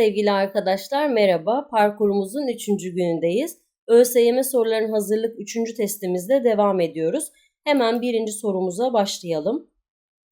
Sevgili arkadaşlar merhaba. Parkurumuzun 3. günündeyiz. ÖSYM soruların hazırlık 3. testimizde devam ediyoruz. Hemen birinci sorumuza başlayalım.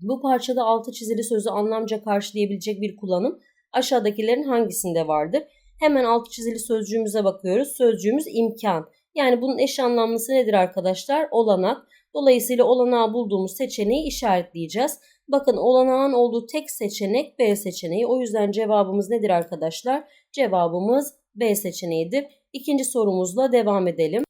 Bu parçada altı çizili sözü anlamca karşılayabilecek bir kullanım aşağıdakilerin hangisinde vardır? Hemen altı çizili sözcüğümüze bakıyoruz. Sözcüğümüz imkan. Yani bunun eş anlamlısı nedir arkadaşlar? Olanak. Dolayısıyla olanağı bulduğumuz seçeneği işaretleyeceğiz. Bakın olanağın olduğu tek seçenek B seçeneği. O yüzden cevabımız nedir arkadaşlar? Cevabımız B seçeneğidir. İkinci sorumuzla devam edelim.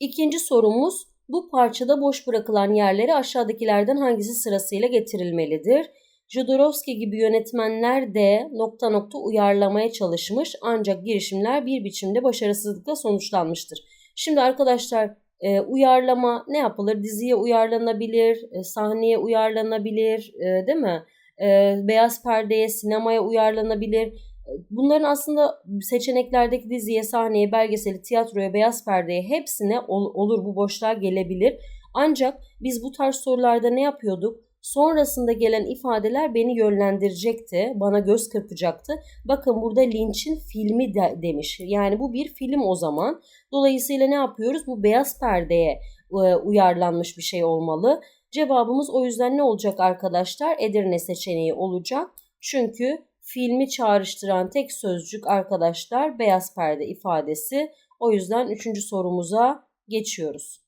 İkinci sorumuz bu parçada boş bırakılan yerleri aşağıdakilerden hangisi sırasıyla getirilmelidir? Jodorowsky gibi yönetmenler de nokta nokta uyarlamaya çalışmış ancak girişimler bir biçimde başarısızlıkla sonuçlanmıştır. Şimdi arkadaşlar e, uyarlama ne yapılır? Diziye uyarlanabilir, e, sahneye uyarlanabilir, e, değil mi? E, beyaz perdeye, sinemaya uyarlanabilir. Bunların aslında seçeneklerdeki diziye, sahneye, belgeseli, tiyatroya, beyaz perdeye hepsine ol, olur bu boşluğa gelebilir. Ancak biz bu tarz sorularda ne yapıyorduk? Sonrasında gelen ifadeler beni yönlendirecekti, bana göz kırpacaktı. Bakın burada Lynch'in filmi de, demiş. Yani bu bir film o zaman. Dolayısıyla ne yapıyoruz? Bu beyaz perdeye e, uyarlanmış bir şey olmalı. Cevabımız o yüzden ne olacak arkadaşlar? Edirne seçeneği olacak. Çünkü filmi çağrıştıran tek sözcük arkadaşlar beyaz perde ifadesi. O yüzden üçüncü sorumuza geçiyoruz.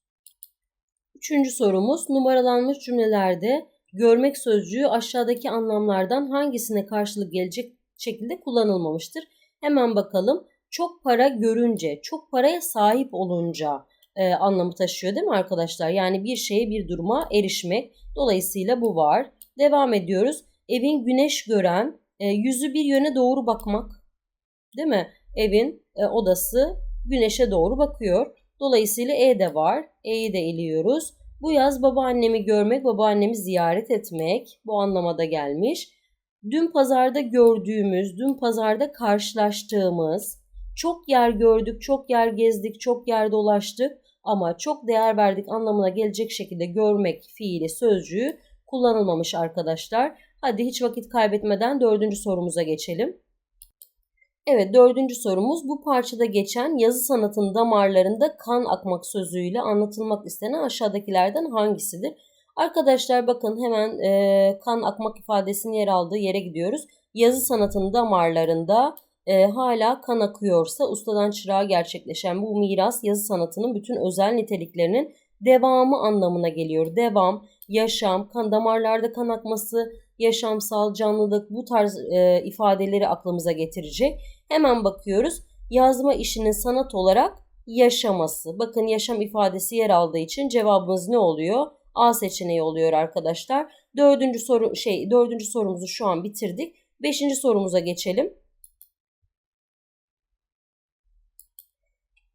Üçüncü sorumuz numaralanmış cümlelerde görmek sözcüğü aşağıdaki anlamlardan hangisine karşılık gelecek şekilde kullanılmamıştır? Hemen bakalım. Çok para görünce, çok paraya sahip olunca e, anlamı taşıyor değil mi arkadaşlar? Yani bir şeye bir duruma erişmek. Dolayısıyla bu var. Devam ediyoruz. Evin güneş gören, e, yüzü bir yöne doğru bakmak. Değil mi? Evin e, odası güneşe doğru bakıyor. Dolayısıyla E de var. E'yi de eliyoruz. Bu yaz babaannemi görmek, babaannemi ziyaret etmek bu anlamada gelmiş. Dün pazarda gördüğümüz, dün pazarda karşılaştığımız, çok yer gördük, çok yer gezdik, çok yer dolaştık ama çok değer verdik anlamına gelecek şekilde görmek fiili sözcüğü kullanılmamış arkadaşlar. Hadi hiç vakit kaybetmeden dördüncü sorumuza geçelim. Evet dördüncü sorumuz bu parçada geçen yazı sanatının damarlarında kan akmak sözüyle anlatılmak istenen aşağıdakilerden hangisidir? Arkadaşlar bakın hemen e, kan akmak ifadesinin yer aldığı yere gidiyoruz. Yazı sanatının damarlarında e, hala kan akıyorsa ustadan çırağa gerçekleşen bu miras yazı sanatının bütün özel niteliklerinin devamı anlamına geliyor. Devam, yaşam, kan damarlarda kan akması, yaşamsal, canlılık bu tarz e, ifadeleri aklımıza getirecek. Hemen bakıyoruz. Yazma işinin sanat olarak yaşaması. Bakın yaşam ifadesi yer aldığı için cevabımız ne oluyor? A seçeneği oluyor arkadaşlar. Dördüncü soru şey dördüncü sorumuzu şu an bitirdik. Beşinci sorumuza geçelim.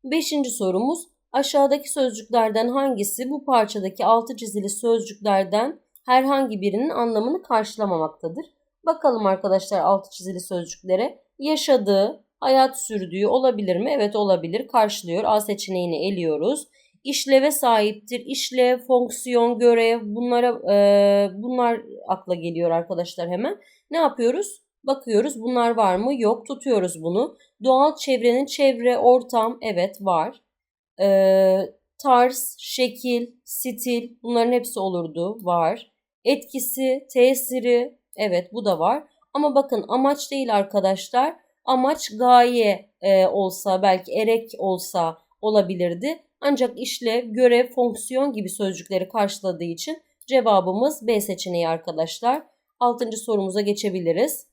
Beşinci sorumuz aşağıdaki sözcüklerden hangisi bu parçadaki altı çizili sözcüklerden herhangi birinin anlamını karşılamamaktadır? Bakalım arkadaşlar altı çizili sözcüklere. Yaşadığı, hayat sürdüğü olabilir mi? Evet olabilir. Karşılıyor. A seçeneğini eliyoruz. İşleve sahiptir. İşlev, fonksiyon, görev bunlara e, bunlar akla geliyor arkadaşlar hemen. Ne yapıyoruz? Bakıyoruz bunlar var mı? Yok. Tutuyoruz bunu. Doğal çevrenin çevre, ortam evet var. E, tarz, şekil, stil bunların hepsi olurdu. Var. Etkisi, tesiri evet bu da var. Ama bakın amaç değil arkadaşlar. Amaç gaye e, olsa belki erek olsa olabilirdi. Ancak işlev, görev, fonksiyon gibi sözcükleri karşıladığı için cevabımız B seçeneği arkadaşlar. Altıncı sorumuza geçebiliriz.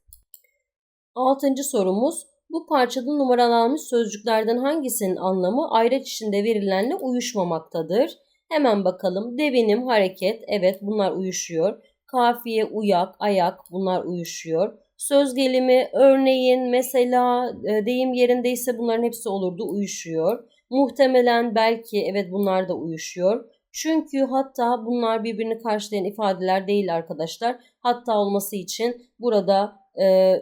Altıncı sorumuz bu parçada numaralanmış sözcüklerden hangisinin anlamı ayraç içinde verilenle uyuşmamaktadır? Hemen bakalım. Devinim, hareket, evet bunlar uyuşuyor. Kafiye, uyak, ayak bunlar uyuşuyor. Söz gelimi, örneğin, mesela e, deyim yerindeyse bunların hepsi olurdu uyuşuyor. Muhtemelen, belki evet bunlar da uyuşuyor. Çünkü hatta bunlar birbirini karşılayan ifadeler değil arkadaşlar. Hatta olması için burada e,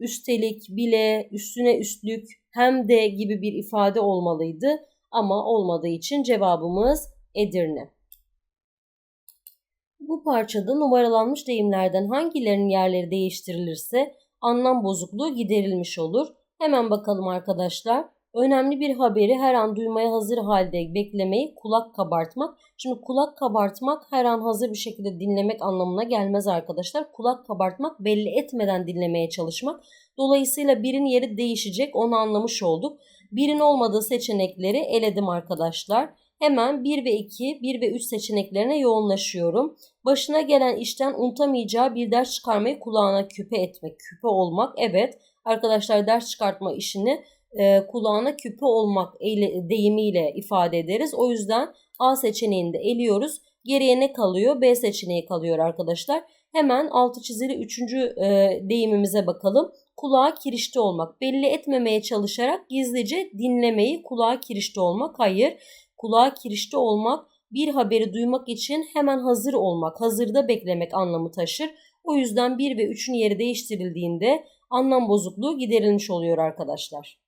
üstelik, bile, üstüne üstlük, hem de gibi bir ifade olmalıydı. Ama olmadığı için cevabımız Edirne. Bu parçada numaralanmış deyimlerden hangilerinin yerleri değiştirilirse anlam bozukluğu giderilmiş olur. Hemen bakalım arkadaşlar. Önemli bir haberi her an duymaya hazır halde beklemeyi kulak kabartmak. Şimdi kulak kabartmak her an hazır bir şekilde dinlemek anlamına gelmez arkadaşlar. Kulak kabartmak belli etmeden dinlemeye çalışmak. Dolayısıyla birin yeri değişecek onu anlamış olduk. Birin olmadığı seçenekleri eledim arkadaşlar. Hemen 1 ve 2, 1 ve 3 seçeneklerine yoğunlaşıyorum. Başına gelen işten unutamayacağı bir ders çıkarmayı kulağına küpe etmek, küpe olmak. Evet arkadaşlar ders çıkartma işini e, kulağına küpe olmak deyimiyle ifade ederiz. O yüzden A seçeneğini de eliyoruz. Geriye ne kalıyor? B seçeneği kalıyor arkadaşlar. Hemen altı çizili üçüncü e, deyimimize bakalım. Kulağa kirişte olmak. Belli etmemeye çalışarak gizlice dinlemeyi kulağa kirişte olmak. Hayır. Kulağa kirişte olmak bir haberi duymak için hemen hazır olmak, hazırda beklemek anlamı taşır. O yüzden 1 ve 3'ün yeri değiştirildiğinde anlam bozukluğu giderilmiş oluyor arkadaşlar.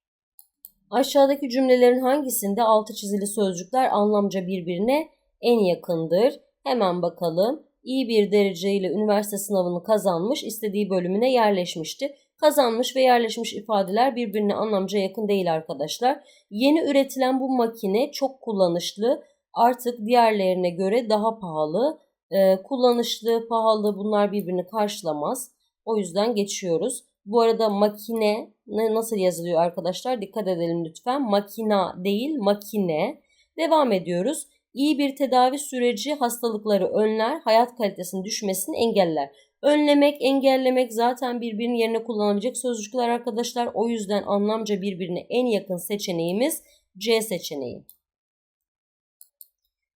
Aşağıdaki cümlelerin hangisinde altı çizili sözcükler anlamca birbirine en yakındır? Hemen bakalım. İyi bir dereceyle üniversite sınavını kazanmış, istediği bölümüne yerleşmişti. Kazanmış ve yerleşmiş ifadeler birbirine anlamca yakın değil arkadaşlar. Yeni üretilen bu makine çok kullanışlı, artık diğerlerine göre daha pahalı. Ee, kullanışlı, pahalı bunlar birbirini karşılamaz. O yüzden geçiyoruz. Bu arada makine nasıl yazılıyor arkadaşlar? Dikkat edelim lütfen. Makina değil, makine. Devam ediyoruz. İyi bir tedavi süreci hastalıkları önler, hayat kalitesinin düşmesini engeller. Önlemek, engellemek zaten birbirinin yerine kullanılabilecek sözcükler arkadaşlar. O yüzden anlamca birbirine en yakın seçeneğimiz C seçeneği.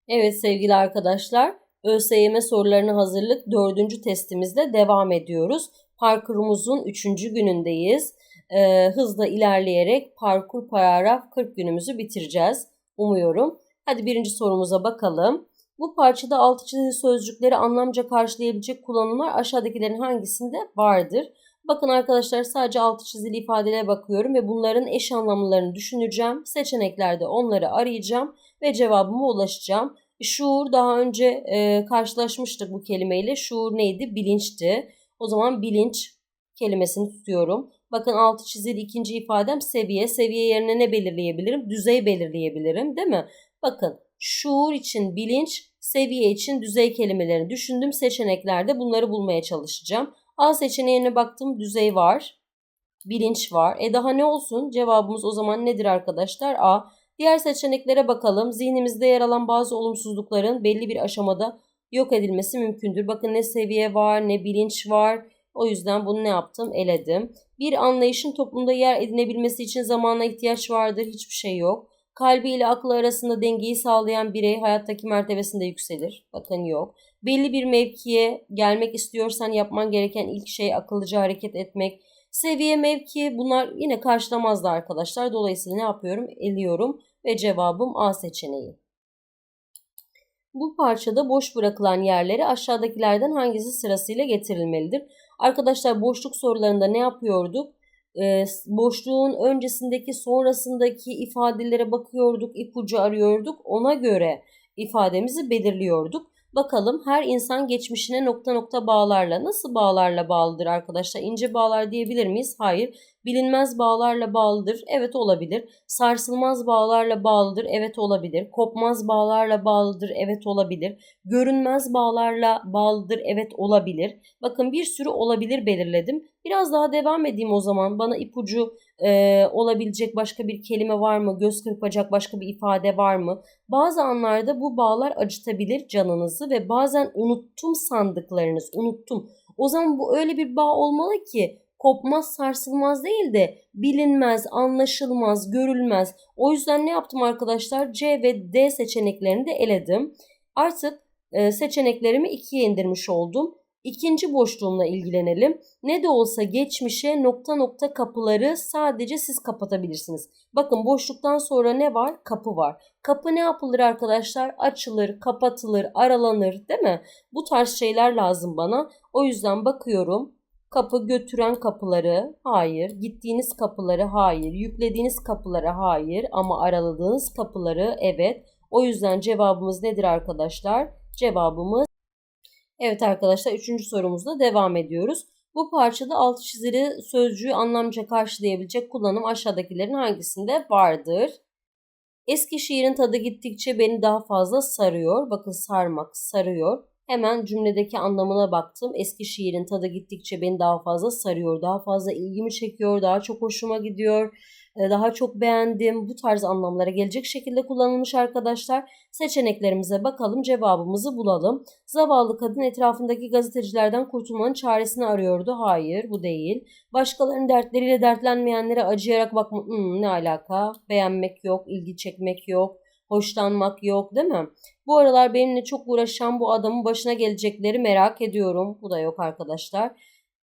Evet sevgili arkadaşlar, ÖSYM sorularına hazırlık dördüncü testimizde devam ediyoruz. Parkurumuzun üçüncü günündeyiz. Ee, hızla ilerleyerek parkur paragraf 40 günümüzü bitireceğiz umuyorum. Hadi birinci sorumuza bakalım. Bu parçada altı çizili sözcükleri anlamca karşılayabilecek kullanımlar aşağıdakilerin hangisinde vardır? Bakın arkadaşlar sadece altı çizili ifadelere bakıyorum ve bunların eş anlamlarını düşüneceğim. Seçeneklerde onları arayacağım ve cevabıma ulaşacağım. Şuur daha önce e, karşılaşmıştık bu kelimeyle. Şuur neydi? Bilinçti. O zaman bilinç kelimesini tutuyorum. Bakın altı çizili ikinci ifadem seviye. Seviye yerine ne belirleyebilirim? Düzey belirleyebilirim değil mi? Bakın şuur için bilinç, seviye için düzey kelimelerini düşündüm. Seçeneklerde bunları bulmaya çalışacağım. A seçeneğine baktım düzey var. Bilinç var. E daha ne olsun? Cevabımız o zaman nedir arkadaşlar? A. Diğer seçeneklere bakalım. Zihnimizde yer alan bazı olumsuzlukların belli bir aşamada yok edilmesi mümkündür. Bakın ne seviye var, ne bilinç var. O yüzden bunu ne yaptım? Eledim. Bir anlayışın toplumda yer edinebilmesi için zamana ihtiyaç vardır. Hiçbir şey yok. Kalbi ile aklı arasında dengeyi sağlayan birey hayattaki mertebesinde yükselir. Bakın yok. Belli bir mevkiye gelmek istiyorsan yapman gereken ilk şey akıllıca hareket etmek. Seviye mevki bunlar yine karşılamazdı arkadaşlar. Dolayısıyla ne yapıyorum? Eliyorum ve cevabım A seçeneği. Bu parçada boş bırakılan yerleri aşağıdakilerden hangisi sırasıyla getirilmelidir? Arkadaşlar boşluk sorularında ne yapıyorduk? Ee, boşluğun öncesindeki sonrasındaki ifadelere bakıyorduk, ipucu arıyorduk. Ona göre ifademizi belirliyorduk. Bakalım her insan geçmişine nokta nokta bağlarla nasıl bağlarla bağlıdır arkadaşlar? İnce bağlar diyebilir miyiz? Hayır. Bilinmez bağlarla bağlıdır. Evet olabilir. Sarsılmaz bağlarla bağlıdır. Evet olabilir. Kopmaz bağlarla bağlıdır. Evet olabilir. Görünmez bağlarla bağlıdır. Evet olabilir. Bakın bir sürü olabilir belirledim. Biraz daha devam edeyim o zaman. Bana ipucu e, olabilecek başka bir kelime var mı? Göz kırpacak başka bir ifade var mı? Bazı anlarda bu bağlar acıtabilir canınızı ve bazen unuttum sandıklarınız. Unuttum. O zaman bu öyle bir bağ olmalı ki kopmaz sarsılmaz değil de bilinmez, anlaşılmaz, görülmez. O yüzden ne yaptım arkadaşlar? C ve D seçeneklerini de eledim. Artık seçeneklerimi ikiye indirmiş oldum. İkinci boşluğumla ilgilenelim. Ne de olsa geçmişe nokta nokta kapıları sadece siz kapatabilirsiniz. Bakın boşluktan sonra ne var? Kapı var. Kapı ne yapılır arkadaşlar? Açılır, kapatılır, aralanır değil mi? Bu tarz şeyler lazım bana. O yüzden bakıyorum. Kapı götüren kapıları hayır, gittiğiniz kapıları hayır, yüklediğiniz kapıları hayır ama araladığınız kapıları evet. O yüzden cevabımız nedir arkadaşlar? Cevabımız Evet arkadaşlar üçüncü sorumuzda devam ediyoruz. Bu parçada altı çizili sözcüğü anlamca karşılayabilecek kullanım aşağıdakilerin hangisinde vardır? Eski şiirin tadı gittikçe beni daha fazla sarıyor. Bakın sarmak, sarıyor. Hemen cümledeki anlamına baktım. Eski şiirin tadı gittikçe beni daha fazla sarıyor. Daha fazla ilgimi çekiyor. Daha çok hoşuma gidiyor. E, Daha çok beğendim. Bu tarz anlamlara gelecek şekilde kullanılmış arkadaşlar. Seçeneklerimize bakalım. Cevabımızı bulalım. Zavallı kadın etrafındaki gazetecilerden kurtulmanın çaresini arıyordu. Hayır bu değil. Başkalarının dertleriyle dertlenmeyenlere acıyarak bakma "Hmm, ne alaka? Beğenmek yok, ilgi çekmek yok, hoşlanmak yok değil mi? Bu aralar benimle çok uğraşan bu adamın başına gelecekleri merak ediyorum. Bu da yok arkadaşlar.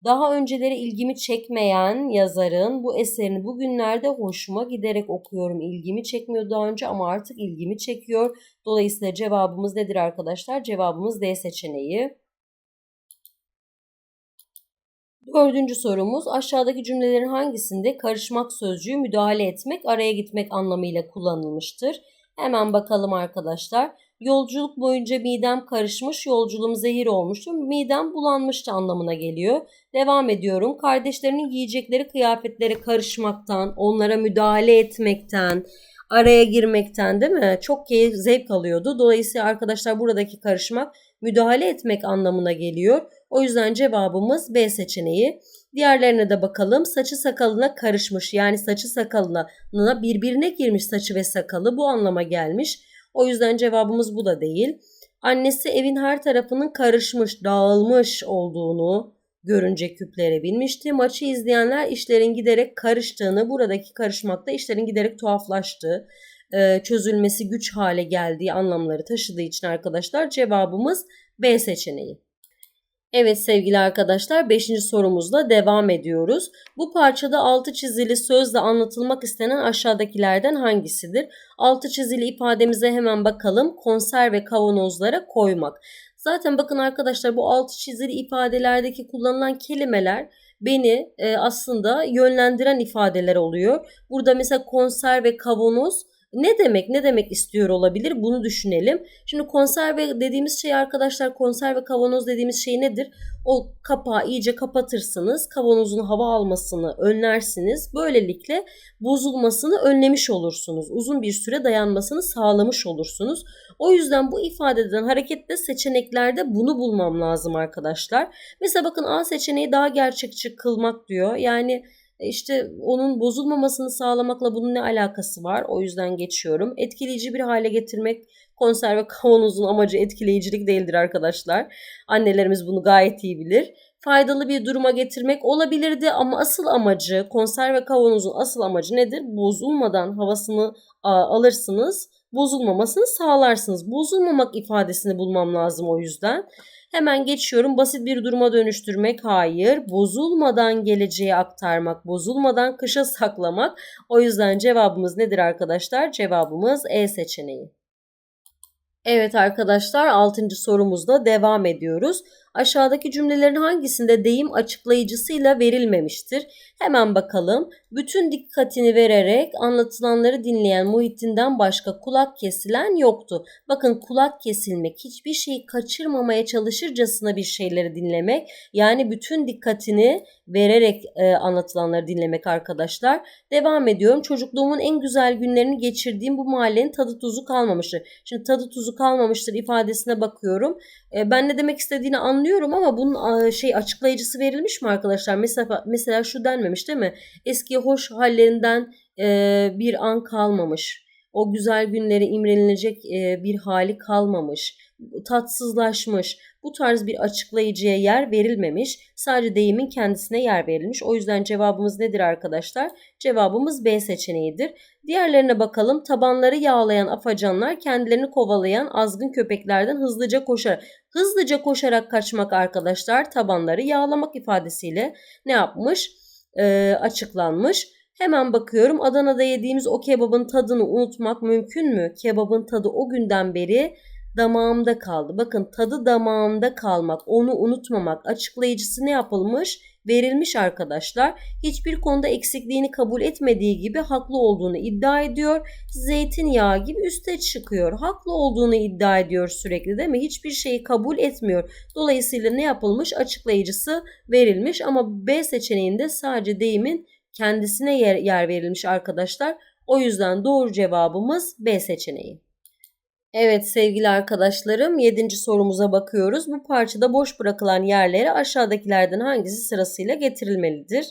Daha önceleri ilgimi çekmeyen yazarın bu eserini bugünlerde hoşuma giderek okuyorum. İlgimi çekmiyor daha önce ama artık ilgimi çekiyor. Dolayısıyla cevabımız nedir arkadaşlar? Cevabımız D seçeneği. Dördüncü sorumuz aşağıdaki cümlelerin hangisinde karışmak sözcüğü müdahale etmek, araya gitmek anlamıyla kullanılmıştır? Hemen bakalım arkadaşlar. Yolculuk boyunca midem karışmış, yolculuğum zehir olmuştu. Midem bulanmıştı anlamına geliyor. Devam ediyorum. Kardeşlerinin giyecekleri kıyafetleri karışmaktan, onlara müdahale etmekten, araya girmekten değil mi? Çok keyif, zevk alıyordu. Dolayısıyla arkadaşlar buradaki karışmak müdahale etmek anlamına geliyor. O yüzden cevabımız B seçeneği. Diğerlerine de bakalım. Saçı sakalına karışmış yani saçı sakalına birbirine girmiş saçı ve sakalı bu anlama gelmiş. O yüzden cevabımız bu da değil. Annesi evin her tarafının karışmış, dağılmış olduğunu görünce küplere binmişti. Maçı izleyenler işlerin giderek karıştığını, buradaki karışmakta işlerin giderek tuhaflaştığı, e, çözülmesi güç hale geldiği anlamları taşıdığı için arkadaşlar cevabımız B seçeneği. Evet sevgili arkadaşlar 5. sorumuzla devam ediyoruz. Bu parçada altı çizili sözle anlatılmak istenen aşağıdakilerden hangisidir? Altı çizili ifademize hemen bakalım. Konserve kavanozlara koymak. Zaten bakın arkadaşlar bu altı çizili ifadelerdeki kullanılan kelimeler beni e, aslında yönlendiren ifadeler oluyor. Burada mesela konserve kavanoz ne demek ne demek istiyor olabilir bunu düşünelim. Şimdi konserve dediğimiz şey arkadaşlar konserve kavanoz dediğimiz şey nedir? O kapağı iyice kapatırsınız. Kavanozun hava almasını önlersiniz. Böylelikle bozulmasını önlemiş olursunuz. Uzun bir süre dayanmasını sağlamış olursunuz. O yüzden bu ifadeden hareketle seçeneklerde bunu bulmam lazım arkadaşlar. Mesela bakın A seçeneği daha gerçekçi kılmak diyor. Yani işte onun bozulmamasını sağlamakla bunun ne alakası var? O yüzden geçiyorum. Etkileyici bir hale getirmek konserve kavanozun amacı etkileyicilik değildir arkadaşlar. Annelerimiz bunu gayet iyi bilir. Faydalı bir duruma getirmek olabilirdi ama asıl amacı konserve kavanozun asıl amacı nedir? Bozulmadan havasını alırsınız, bozulmamasını sağlarsınız. Bozulmamak ifadesini bulmam lazım o yüzden. Hemen geçiyorum. Basit bir duruma dönüştürmek hayır. Bozulmadan geleceğe aktarmak, bozulmadan kışa saklamak. O yüzden cevabımız nedir arkadaşlar? Cevabımız E seçeneği. Evet arkadaşlar 6. sorumuzda devam ediyoruz. Aşağıdaki cümlelerin hangisinde deyim açıklayıcısıyla verilmemiştir? Hemen bakalım. Bütün dikkatini vererek anlatılanları dinleyen Muhittin'den başka kulak kesilen yoktu. Bakın kulak kesilmek, hiçbir şeyi kaçırmamaya çalışırcasına bir şeyleri dinlemek. Yani bütün dikkatini vererek e, anlatılanları dinlemek arkadaşlar. Devam ediyorum. Çocukluğumun en güzel günlerini geçirdiğim bu mahallenin tadı tuzu kalmamıştır. Şimdi tadı tuzu kalmamıştır ifadesine bakıyorum. E, ben ne demek istediğini anlıyorum ama bunun şey açıklayıcısı verilmiş mi arkadaşlar? Mesela mesela şu denmemiş değil mi? Eski hoş hallerinden e, bir an kalmamış. O güzel günleri imrenilecek e, bir hali kalmamış. Tatsızlaşmış. Bu tarz bir açıklayıcıya yer verilmemiş. Sadece deyimin kendisine yer verilmiş. O yüzden cevabımız nedir arkadaşlar? Cevabımız B seçeneğidir. Diğerlerine bakalım. Tabanları yağlayan afacanlar kendilerini kovalayan azgın köpeklerden hızlıca koşar. Hızlıca koşarak kaçmak arkadaşlar tabanları yağlamak ifadesiyle ne yapmış? Ee, açıklanmış. Hemen bakıyorum Adana'da yediğimiz o kebabın tadını unutmak mümkün mü? Kebabın tadı o günden beri damağımda kaldı. Bakın tadı damağımda kalmak, onu unutmamak açıklayıcısı ne yapılmış? Verilmiş arkadaşlar. Hiçbir konuda eksikliğini kabul etmediği gibi haklı olduğunu iddia ediyor. Zeytinyağı gibi üste çıkıyor. Haklı olduğunu iddia ediyor sürekli değil mi? Hiçbir şeyi kabul etmiyor. Dolayısıyla ne yapılmış? Açıklayıcısı verilmiş ama B seçeneğinde sadece deyimin kendisine yer, yer verilmiş arkadaşlar. O yüzden doğru cevabımız B seçeneği. Evet sevgili arkadaşlarım 7. sorumuza bakıyoruz. Bu parçada boş bırakılan yerlere aşağıdakilerden hangisi sırasıyla getirilmelidir?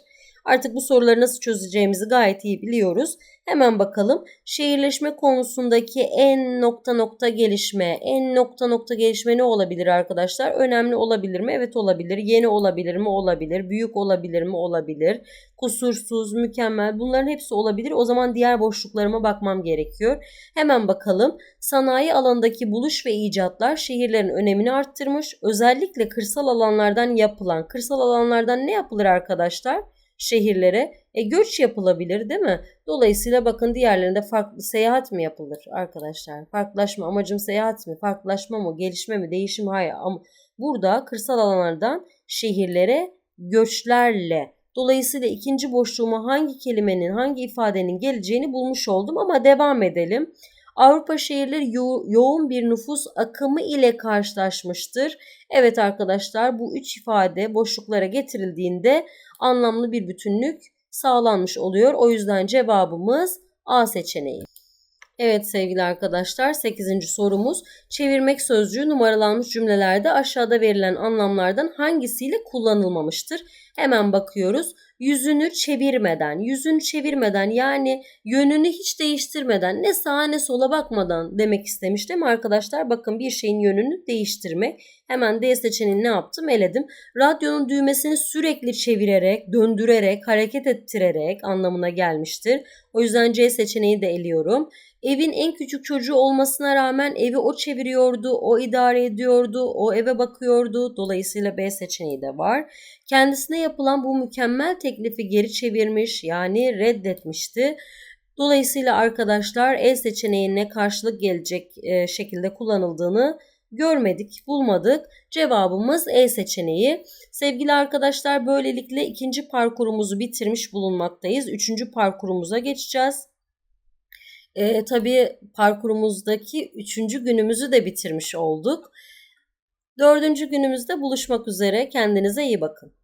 Artık bu soruları nasıl çözeceğimizi gayet iyi biliyoruz. Hemen bakalım. Şehirleşme konusundaki en nokta nokta gelişme, en nokta nokta gelişme ne olabilir arkadaşlar? Önemli olabilir mi? Evet olabilir. Yeni olabilir mi? Olabilir. Büyük olabilir mi? Olabilir. Kusursuz, mükemmel bunların hepsi olabilir. O zaman diğer boşluklarıma bakmam gerekiyor. Hemen bakalım. Sanayi alanındaki buluş ve icatlar şehirlerin önemini arttırmış. Özellikle kırsal alanlardan yapılan, kırsal alanlardan ne yapılır arkadaşlar? Şehirlere e, göç yapılabilir değil mi? Dolayısıyla bakın diğerlerinde farklı seyahat mi yapılır arkadaşlar? Farklılaşma amacım seyahat mi? Farklılaşma mı? Gelişme mi? Değişim mi? Hayır. Ama burada kırsal alanlardan şehirlere göçlerle Dolayısıyla ikinci boşluğuma hangi kelimenin, hangi ifadenin geleceğini bulmuş oldum ama devam edelim. Avrupa şehirleri yo- yoğun bir nüfus akımı ile karşılaşmıştır. Evet arkadaşlar bu üç ifade boşluklara getirildiğinde anlamlı bir bütünlük sağlanmış oluyor. O yüzden cevabımız A seçeneği. Evet sevgili arkadaşlar 8. sorumuz çevirmek sözcüğü numaralanmış cümlelerde aşağıda verilen anlamlardan hangisiyle kullanılmamıştır? Hemen bakıyoruz. Yüzünü çevirmeden, yüzünü çevirmeden yani yönünü hiç değiştirmeden ne sağa ne sola bakmadan demek istemiş değil mi arkadaşlar? Bakın bir şeyin yönünü değiştirmek. Hemen D seçeneğini ne yaptım? Eledim. Radyonun düğmesini sürekli çevirerek, döndürerek, hareket ettirerek anlamına gelmiştir. O yüzden C seçeneği de eliyorum. Evin en küçük çocuğu olmasına rağmen evi o çeviriyordu, o idare ediyordu, o eve bakıyordu. Dolayısıyla B seçeneği de var. Kendisine yapılan bu mükemmel teklifi geri çevirmiş yani reddetmişti. Dolayısıyla arkadaşlar E seçeneğine karşılık gelecek e, şekilde kullanıldığını görmedik, bulmadık. Cevabımız E seçeneği. Sevgili arkadaşlar böylelikle ikinci parkurumuzu bitirmiş bulunmaktayız. Üçüncü parkurumuza geçeceğiz. E, tabii parkurumuzdaki üçüncü günümüzü de bitirmiş olduk. Dördüncü günümüzde buluşmak üzere. Kendinize iyi bakın.